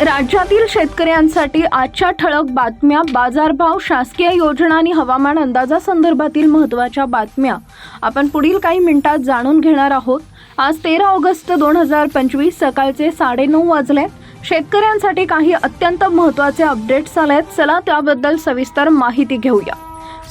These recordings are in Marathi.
राज्यातील शेतकऱ्यांसाठी आजच्या ठळक बातम्या बाजारभाव शासकीय योजना आणि हवामान अंदाजासंदर्भातील महत्त्वाच्या बातम्या. आपण पुढील काही मिनिटात जाणून घेणार आहोत. आज तेरा ऑगस्ट दोन हजार पंचवीस सकाळचे साडेनऊ वाजले. शेतकऱ्यांसाठी काही अत्यंत महत्त्वाचे अपडेट्स आले आहेत चला त्याबद्दल सविस्तर माहिती घेऊया.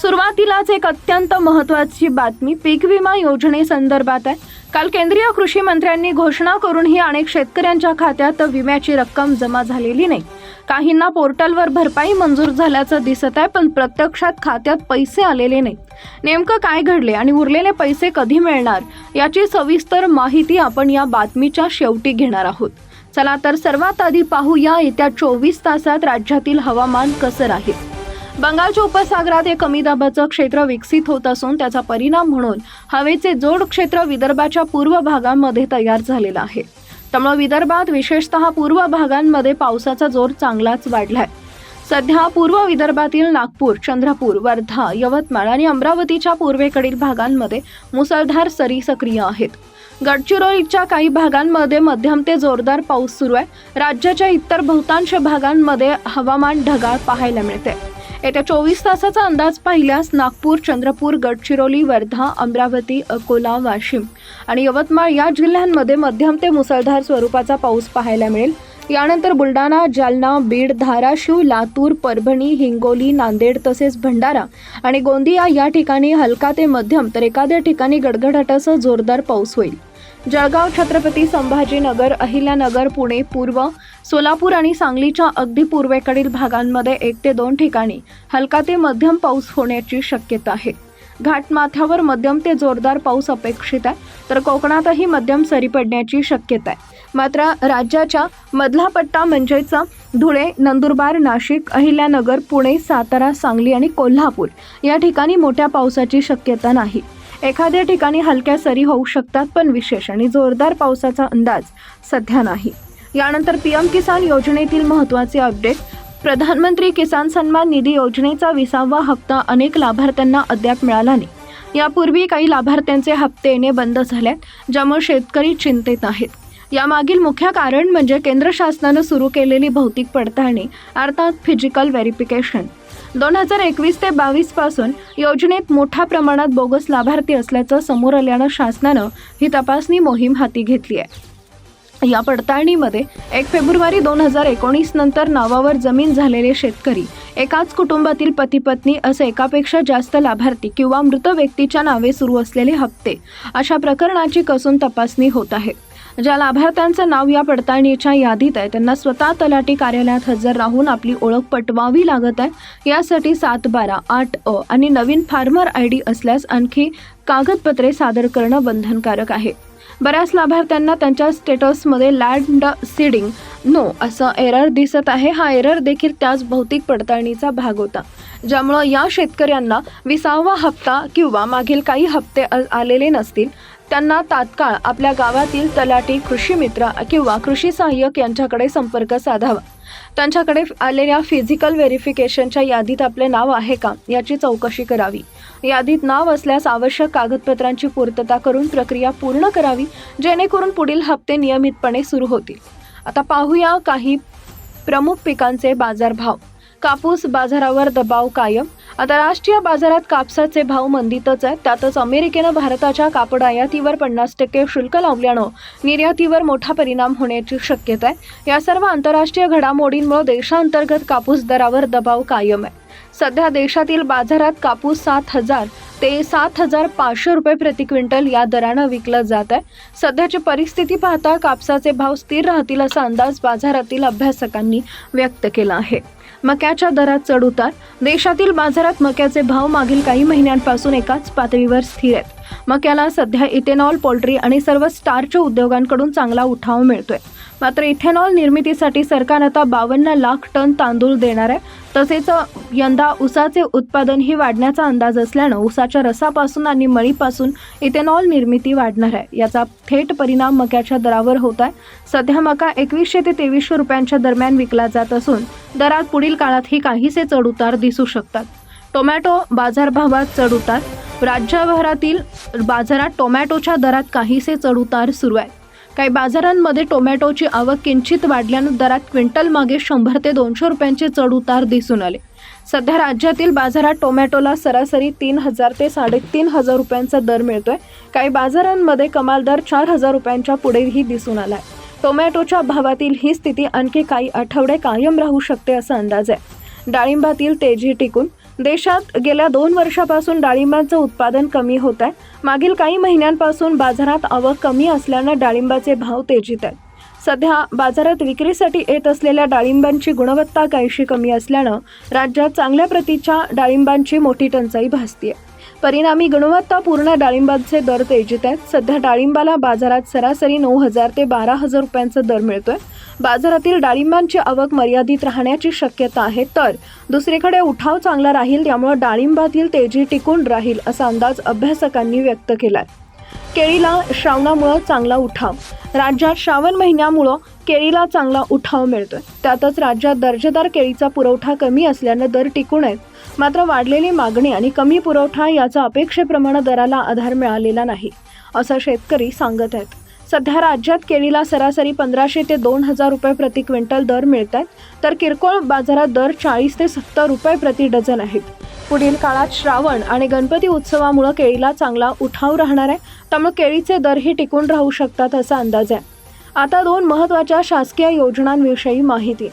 सुरुवातीलाच एक अत्यंत महत्त्वाची बातमी पीक विमा योजनेसंदर्भात आहे. काल केंद्रीय कृषी मंत्र्यांनी घोषणा करूनही अनेक शेतकऱ्यांच्या खात्यात विम्याची रक्कम जमा झालेली नाही. काहींना पोर्टलवर भरपाई मंजूर झाल्याचं दिसत आहे पण प्रत्यक्षात खात्यात पैसे आलेले नाहीत नेमकं काय घडले आणि उरलेले पैसे कधी मिळणार याची सविस्तर माहिती आपण या बातमीच्या शेवटी घेणार आहोत. चला तर सर्वात आधी पाहूया येत्या चोवीस तासात राज्यातील हवामान कसं राहील. बंगालच्या उपसागरात हे कमी दाबाचं क्षेत्र विकसित होत असून त्याचा परिणाम म्हणून हवेचे जोड क्षेत्र विदर्भाच्या पूर्व भागांमध्ये तयार झालेलं आहे. त्यामुळे विदर्भात विशेषतः पूर्व भागांमध्ये पावसाचा जोर चांगलाच वाढलाय. सध्या पूर्व विदर्भातील नागपूर चंद्रपूर वर्धा यवतमाळ आणि अमरावतीच्या पूर्वेकडील भागांमध्ये मुसळधार सरी सक्रिय आहेत. गडचिरोलीच्या काही भागांमध्ये मध्यम ते जोरदार पाऊस सुरू आहे. राज्याच्या इतर बहुतांश भागांमध्ये हवामान ढगाळ पाहायला मिळते येत्या चोवीस तासाचा अंदाज पाहिल्यास नागपूर चंद्रपूर गडचिरोली वर्धा अमरावती अकोला वाशिम आणि यवतमाळ या जिल्ह्यांमध्ये मध्यम ते मुसळधार स्वरूपाचा पाऊस पाहायला मिळेल. यानंतर बुलढाणा जालना बीड धाराशिव लातूर परभणी हिंगोली नांदेड तसेच भंडारा आणि गोंदिया या ठिकाणी हलका ते मध्यम तर एखाद्या ठिकाणी गडगडाटासह जोरदार पाऊस होईल. जळगाव छत्रपती संभाजीनगर अहिल्यानगर पुणे पूर्व सोलापूर आणि सांगलीच्या अगदी पूर्वेकडील भागांमध्ये एक ते दोन ठिकाणी हलका ते मध्यम पाऊस होण्याची शक्यता आहे. घाटमाथ्यावर मध्यम ते जोरदार पाऊस अपेक्षित आहे तर कोकणातही मध्यम सरी पडण्याची शक्यता आहे. मात्र राज्याच्या मधला पट्टा म्हणजेच धुळे नंदुरबार नाशिक अहिल्यानगर पुणे सातारा सांगली आणि कोल्हापूर या ठिकाणी मोठ्या पावसाची शक्यता नाही. एखाद्या ठिकाणी हलक्या सरी होऊ शकतात पण विशेष आणि जोरदार पावसाचा अंदाज सध्या नाही. यानंतर पीएम किसान योजनेतील महत्त्वाचे अपडेट. प्रधानमंत्री किसान सन्मान निधी योजनेचा विसावा हप्ता अनेक लाभार्थ्यांना अद्याप मिळाला नाही. यापूर्वी काही लाभार्थ्यांचे हप्ते येणे बंद झाल्यात ज्यामुळे शेतकरी चिंतेत आहेत. यामागील मुख्य कारण म्हणजे केंद्र शासनानं सुरू केलेली भौतिक पडताळणी अर्थात फिजिकल व्हेरिफिकेशन दोन हजार एकवीस ते बावीसपासून योजनेत मोठ्या प्रमाणात बोगस लाभार्थी असल्याचं समोर आल्यानं शासनानं ही तपासणी मोहीम हाती घेतली आहे. या पडताळणीमध्ये एक फेब्रुवारी दोन हजार एकोणीस नंतर नावावर जमीन झालेले शेतकरी एकाच कुटुंबातील पती पत्नी असे एकापेक्षा जास्त लाभार्थी किंवा मृत व्यक्तीच्या नावे सुरू असलेले हप्ते अशा प्रकरणाची कसून तपासणी होत आहे. ज्या लाभार्थ्यांचं नाव या पडताळणीच्या यादीत आहे त्यांना स्वतः तलाठी कार्यालयात हजर राहून आपली ओळख पटवावी लागत आहे. यासाठी सात बारा आठ अ आणि नवीन फार्मर आय डी असल्यास आणखी कागदपत्रे सादर करणं बंधनकारक आहे. बऱ्याच लाभार्थ्यांना त्यांच्या स्टेटसमध्ये लँड सीडिंग नो असं एरर दिसत आहे. हा एरर देखील त्याच भौतिक पडताळणीचा भाग होता. ज्यामुळं या शेतकऱ्यांना विसावा हप्ता किंवा मागील काही हप्ते आलेले नसतील. त्यांना तात्काळ आपल्या गावातील तलाठी कृषी मित्र किंवा कृषी सहाय्यक यांच्याकडे संपर्क साधावा. त्यांच्याकडे आलेल्या फिजिकल व्हेरिफिकेशनच्या यादीत आपले नाव आहे का याची चौकशी करावी. यादीत नाव असल्यास आवश्यक कागदपत्रांची पूर्तता करून प्रक्रिया पूर्ण करावी जेणेकरून पुढील हप्ते नियमितपणे सुरू होतील. आता पाहूया काही प्रमुख पिकांचे बाजारभाव. कापूस बाजारावर दबाव कायम. आता राष्ट्रीय बाजारात कापसाचे भाव मंदीतच आहेत. त्यातच अमेरिकेनं भारताच्या कापड आयातीवर पन्नास टक्के शुल्क लावल्यानं निर्यातीवर मोठा परिणाम होण्याची शक्यता आहे. या सर्व आंतरराष्ट्रीय घडामोडींमुळे देशांतर्गत कापूस दरावर दबाव कायम आहे. सध्या देशातील बाजारात कापूस सात हजार ते सात हजार पाचशे रुपये प्रति क्विंटल या दरानं विकलं जात आहे. सध्याची परिस्थिती पाहता कापसाचे भाव स्थिर राहतील असा अंदाज बाजारातील अभ्यासकांनी व्यक्त केला आहे. मक्याच्या दरात चढउतार देशातील बाजारात मक्याचे भाव मागील काही महिन्यांपासून एकाच पातळीवर स्थिर आहेत. मक्याला सध्या इथेनॉल पोल्ट्री आणि सर्व स्टार्च उद्योगांकडून चांगला उठाव मिळतोय. मात्र इथेनॉल निर्मितीसाठी सरकार आता बावन्न लाख टन तांदूळ देणार आहे. तसेच यंदा ऊसाचे उत्पादनही वाढण्याचा अंदाज असल्यानं ऊसाच्या रसापासून आणि मळीपासून इथेनॉल निर्मिती वाढणार आहे. याचा थेट परिणाम मक्याच्या दरावर होत आहे. सध्या मका एकवीसशे ते तेवीसशे रुपयांच्या दरम्यान विकला जात असून दरात पुढील काळातही काहीसे चढउतार दिसू शकतात. टोमॅटो बाजारभावात चढउतार राज्यभरातील बाजारात टोमॅटोच्या दरात काहीसे चढउतार सुरू आहेत काही बाजारांमध्ये टोमॅटोची आवक किंचित वाढल्यानं दरात क्विंटल मागे शंभर ते दोनशे रुपयांचे चढ उतार दिसून आले. सध्या राज्यातील बाजारात टोमॅटोला सरासरी तीन हजार ते साडेतीन हजार रुपयांचा दर मिळतोय. काही बाजारांमध्ये कमाल दर चार हजार रुपयांच्या पुढेही दिसून आलाय. टोमॅटोच्या भावातील ही स्थिती आणखी काही आठवडे कायम राहू शकते असा अंदाज आहे. डाळिंबातील तेजी टिकून देशात गेल्या दोन वर्षापासून डाळिंबाचं उत्पादन कमी होत आहे. मागील काही महिन्यांपासून बाजारात आवक कमी असल्यानं डाळिंबाचे भाव तेजीत आहेत. सध्या बाजारात विक्रीसाठी येत असलेल्या डाळिंबांची गुणवत्ता काहीशी कमी असल्यानं राज्यात चांगल्या प्रतीच्या डाळिंबांची मोठी टंचाई भासतीये. परिणामी गुणवत्तापूर्ण डाळिंबांचे दर तेजीत आहेत. सध्या डाळिंबाला बाजारात सरासरी नऊ हजार ते बारा हजार रुपयांचा दर मिळतोय. बाजारातील डाळिंबांची आवक मर्यादित राहण्याची शक्यता आहे. तर दुसरीकडे उठाव चांगला राहील त्यामुळे डाळिंबातील तेजी टिकून राहील असा अंदाज अभ्यासकांनी व्यक्त केलाय. केळीला श्रावणामुळं चांगला उठाव. राज्यात श्रावण महिन्यामुळं केळीला चांगला उठाव मिळतोय. त्यातच राज्यात दर्जेदार केळीचा पुरवठा कमी असल्यानं दर टिकून आहेत. मात्र वाढलेली मागणी आणि कमी पुरवठा याचा अपेक्षेप्रमाणे दराला आधार मिळालेला नाही असं शेतकरी सांगत आहेत. सध्या राज्यात केळीला सरासरी पंधराशे ते दोन हजार रुपये प्रति क्विंटल दर मिळत आहेत तर किरकोळ बाजारात दर चाळीस ते सत्तर रुपये प्रति डझन आहेत. पुढील काळात श्रावण आणि गणपती उत्सवामुळे केळीला चांगला उठाव राहणार आहे. त्यामुळे केळीचे दरही टिकून राहू शकतात असा अंदाज आहे. आता दोन महत्त्वाच्या शासकीय योजनांविषयी माहिती.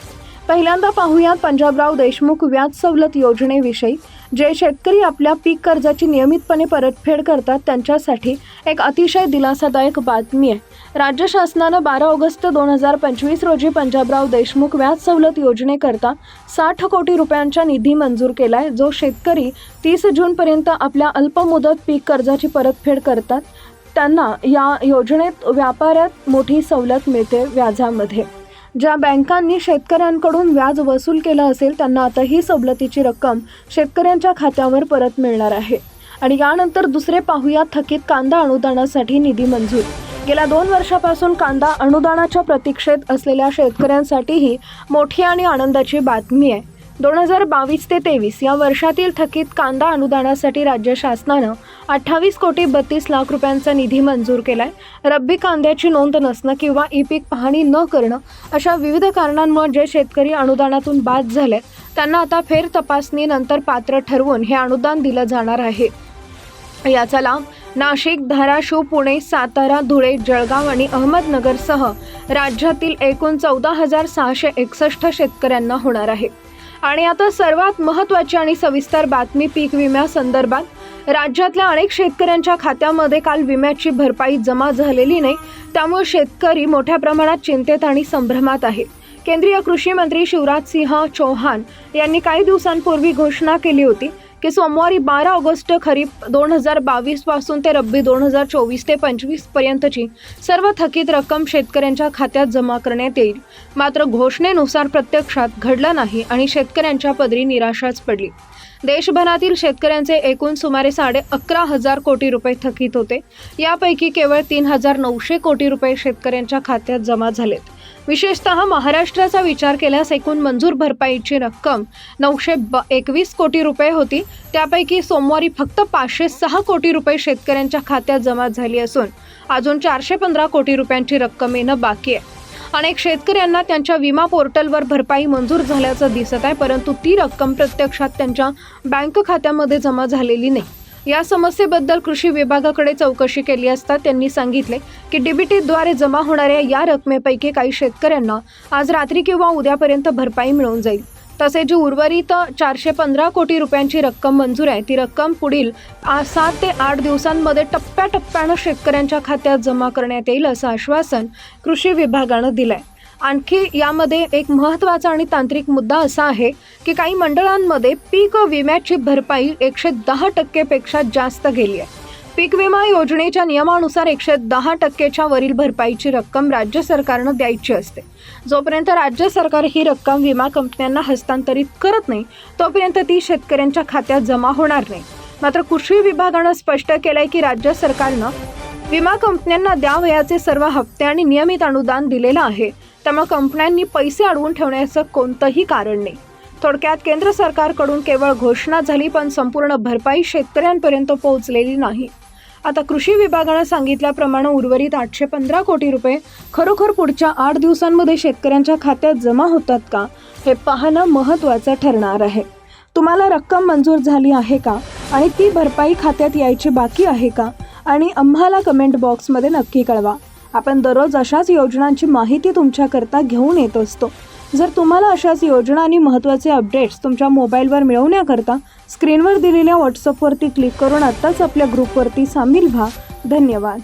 पहिल्यांदा पाहूयात पंजाबराव देशमुख व्याज सवलत योजनेविषयी. जे शेतकरी आपल्या पीक कर्जाची नियमितपणे परतफेड करतात त्यांच्यासाठी एक अतिशय दिलासादायक बातमी आहे. राज्य शासनानं बारा ऑगस्ट दोन हजार पंचवीस रोजी पंजाबराव देशमुख व्याज सवलत योजनेकरता साठ कोटी रुपयांचा निधी मंजूर केला आहे जो शेतकरी तीस जूनपर्यंत आपल्या अल्पमुदत पीक कर्जाची परतफेड करतात. त्यांना या योजनेत व्यापारात मोठी सवलत मिळते व्याजामध्ये. ज्या बँकांनी शेतकऱ्यांकडून व्याज वसूल केलं असेल त्यांना आता ही सवलतीची रक्कम शेतकऱ्यांच्या खात्यावर परत मिळणार आहे. आणि यानंतर दुसरे पाहूया थकीत कांदा अनुदानासाठी निधी मंजूर. गेल्या दोन वर्षापासून कांदा अनुदानाच्या प्रतीक्षेत असलेल्या शेतकऱ्यांसाठीही मोठी आणि आनंदाची बातमी आहे. दोन हजार बावीस ते तेवीस या वर्षातील थकीत कांदा अनुदानासाठी राज्य शासनानं अठ्ठावीस कोटी बत्तीस लाख रुपयांचा निधी मंजूर केला आहे रब्बी कांद्याची नोंद नसणं किंवा ई पीक पाहणी न करणं अशा विविध कारणांमुळे जे शेतकरी अनुदानातून बाद झाले त्यांना आता फेर तपासणीनंतर पात्र ठरवून हे अनुदान दिलं जाणार आहे. याचा लाभ नाशिक धाराशिव पुणे सातारा धुळे जळगाव आणि अहमदनगरसह राज्यातील एकूण चौदा हजार सहाशे एकसष्ट शेतकऱ्यांना होणार आहे. आणि आता सर्वात महत्त्वाची आणि सविस्तर बातमी पीक विम्यासंदर्भात राज्यातल्या अनेक शेतकऱ्यांच्या खात्यामध्ये काल विम्याची भरपाई जमा झालेली नाही त्यामुळे शेतकरी मोठ्या प्रमाणात चिंतेत आणि संभ्रमात आहे केंद्रीय कृषी मंत्री शिवराज सिंह चौहान यांनी काही दिवसांपूर्वी घोषणा केली होती की सोमवारी बारा ऑगस्ट खरीप दोन हजार बावीसपासून ते रब्बी दोन हजार चोवीस ते पंचवीस पर्यंतची सर्व थकीत रक्कम शेतकऱ्यांच्या खात्यात जमा करण्यात येईल. मात्र घोषणेनुसार प्रत्यक्षात घडलं नाही आणि शेतकऱ्यांच्या पदरी निराशाच पडली. देशभरातील शेतकऱ्यांचे एकूण सुमारे साडे अकरा हजार कोटी रुपये थकीत होते. यापैकी केवळ तीन हजार नऊशे कोटी रुपये शेतकऱ्यांच्या खात्यात जमा झालेत. विशेषतः महाराष्ट्राचा विचार केल्यास एकूण मंजूर भरपाईची रक्कम नऊशे ब एकवीस कोटी रुपये होती. त्यापैकी सोमवारी फक्त पाचशे सहा कोटी रुपये शेतकऱ्यांच्या खात्यात जमा झाली असून अजून चारशे पंधरा कोटी रुपयांची रक्कम येणं बाकी आहे. अनेक शेतकऱ्यांना त्यांच्या विमा पोर्टलवर भरपाई मंजूर झाल्याचं दिसत आहे परंतु ती रक्कम प्रत्यक्षात त्यांच्या बँक खात्यामध्ये जमा झालेली नाही. या समस्येबद्दल कृषी विभागाकडे चौकशी केली असता त्यांनी सांगितले की डीबीटीद्वारे जमा होणाऱ्या या रकमेपैकी काही शेतकऱ्यांना आज रात्री किंवा उद्यापर्यंत भरपाई मिळून जाईल. तसे जी उर्वरित चारशे पंधरा कोटी रुपयांची रक्कम मंजूर आहे. ती रक्कम पुढील सात ते आठ दिवसांमध्ये टप्प्याटप्प्यानं शेतकऱ्यांच्या खात्यात जमा करण्यात येईल असं आश्वासन कृषी विभागानं दिलं आहे आणखी यामध्ये एक महत्त्वाचा आणि तांत्रिक मुद्दा असा आहे की काही मंडळांमध्ये पीक विम्याची भरपाई एकशे दहा टक्केपेक्षा जास्त गेली आहे. पीक विमा योजनेच्या नियमानुसार एकशे दहा टक्केच्या वरील भरपाईची रक्कम राज्य सरकारनं द्यायची असते. जोपर्यंत राज्य सरकार ही रक्कम विमा कंपन्यांना हस्तांतरित करत नाही तोपर्यंत ती शेतकऱ्यांच्या खात्यात जमा होणार नाही. मात्र कृषी विभागानं स्पष्ट केलंय की राज्य सरकारनं विमा कंपन्यांना द्यावयाचे सर्व हप्ते आणि नियमित अनुदान दिलेलं आहे. त्यामुळे कंपन्यांनी पैसे अडवून ठेवण्याचं कोणतंही कारण नाही. थोडक्यात केंद्र सरकारकडून केवळ घोषणा झाली पण संपूर्ण भरपाई शेतकऱ्यांपर्यंत पोहोचलेली नाही. आता कृषी विभागानं सांगितल्याप्रमाणे उर्वरित आठशे पंधरा कोटी रुपये खरोखर पुढच्या आठ दिवसांमध्ये शेतकऱ्यांच्या खात्यात जमा होतात का हे पाहणं महत्त्वाचं ठरणार आहे. तुम्हाला रक्कम मंजूर झाली आहे का आणि ती भरपाई खात्यात यायची बाकी आहे का आणि आम्हाला कमेंट बॉक्समध्ये नक्की कळवा. आपण दररोज अशाच योजनांची माहिती तुमच्याकरता घेऊन येत असतो. जर तुम्हाला अशाच योजना आणि महत्त्वाचे अपडेट्स तुमच्या मोबाईलवर मिळवण्याकरता स्क्रीनवर दिलेल्या व्हॉट्सअपवरती क्लिक करून आत्ताच आपल्या ग्रुपवरती सामील व्हा. धन्यवाद.